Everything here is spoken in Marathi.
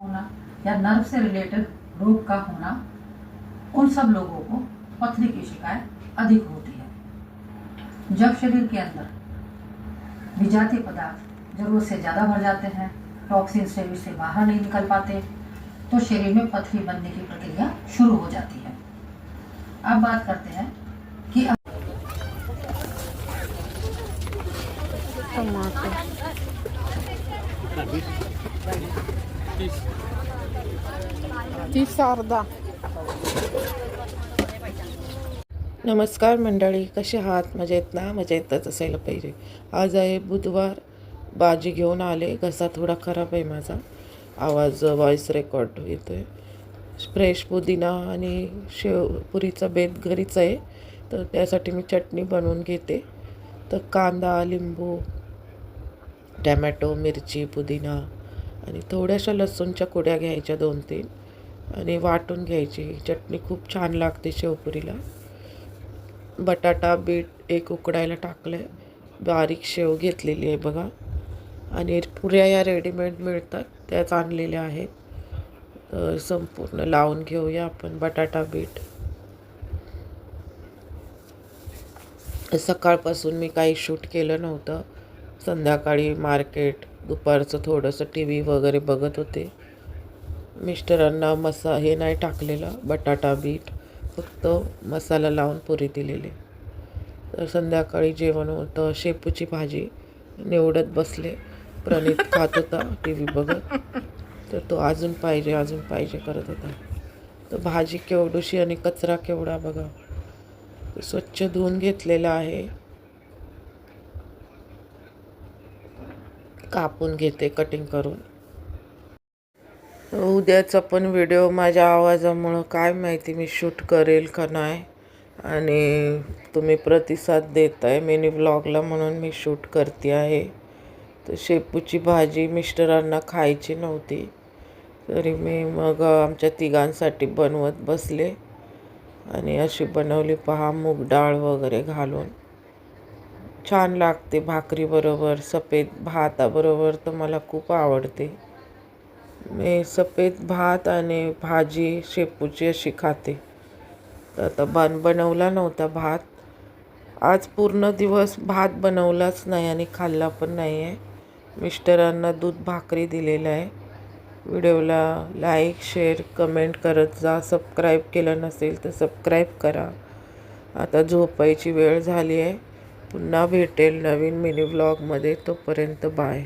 होना या नर्व से रिलेटेड रोग का होना, उन सब लोगों को पथरी की शिकायत अधिक होती है। जब शरीर के अंदर विजातीय पदार्थ ज़रूरत से ज़्यादा भर जाते हैं टॉक्सिन शरीर से बाहर नहीं निकल पाते तो शरीर में पथरी बनने की प्रक्रिया शुरू हो जाती है। अब बात करते हैं कि टमाटे तीस. अर्धा. नमस्कार मंडळी कसे आहात? मजेत ना? मजेतच असायला पाहिजे. आज आहे बुधवार. भाजी घेऊन आले. घसा थोडा खराब आहे माझा. आवाज व्हॉइस रेकॉर्ड येतो आहे फ्रेश पुदिना आणि शेवपुरीचा बेत घरीच आहे. तर त्यासाठी मी चटणी बनवून घेते. तर कांदा लिंबू टॅमॅटो मिरची पुदिना आणि थोड्याशा लसूणच्या कुड्या घ्यायच्या दोन तीन. आणि वाटून घ्यायची. चटणी खूप छान लागते शेवपुरीला. बटाटा बीट एक उकडायला टाकलं आहे बारीक शेव घेतलेली आहे बघा. आणि पुऱ्या या रेडीमेड मिळतात. त्याच आणलेल्या आहेत. संपूर्ण लावून घेऊया आपण बटाटा बीट. सकाळपासून मी काही शूट केलं नव्हतं. संध्याकाळी मार्केट दुपारचं थोडंसं टी व्ही वगैरे बघत होते. मिस्टरांना मसा हे नाही टाकलेलं बटाटा बीट फक्त मसाला लावून पुरी दिलेली. तर संध्याकाळी जेवण होतं शेपूची भाजी निवडत बसले. प्रणित खात होता टी व्ही बघत. तर तो अजून पाहिजे अजून पाहिजे करत होता. तर भाजी केवढीशी आणि कचरा केवढा बघा. स्वच्छ धुवून घेतलेला आहे. कापून घेते कटिंग करून. उद्याचा पण व्हिडिओ माझ्या आवाजामुळं काय माहिती मी शूट करेल का नाही. आणि तुम्ही प्रतिसाद देत आहे मिनी व्लॉगला म्हणून मी शूट करते आहे. तर शेपूची भाजी मिस्टरांना खायची नव्हती. तरी मी मग आमच्या तिघांसाठी बनवत बसले. आणि अशी बनवली पहा मूग डाळ वगैरे घालून. छान लागते भाकरीबरोबर सफेद भाताबरोबर तर मला खूप आवडते. मी सफेद भात आणि भाजी शेपूची अशी खाते. तर आता बन बनवला नव्हता भात. आज पूर्ण दिवस भात बनवलाच नाही आणि खाल्ला पण नाही आहे मिस्टरांना दूध भाकरी दिलेलं आहे. व्हिडिओला लाईक शेअर कमेंट करत जा. सबस्क्राईब केलं नसेल तर सबस्क्राईब करा. आता झोपायची वेळ झाली आहे. पुन्हा भेटेल नवीन मिनी व्लॉगमध्ये तोपर्यंत बाय.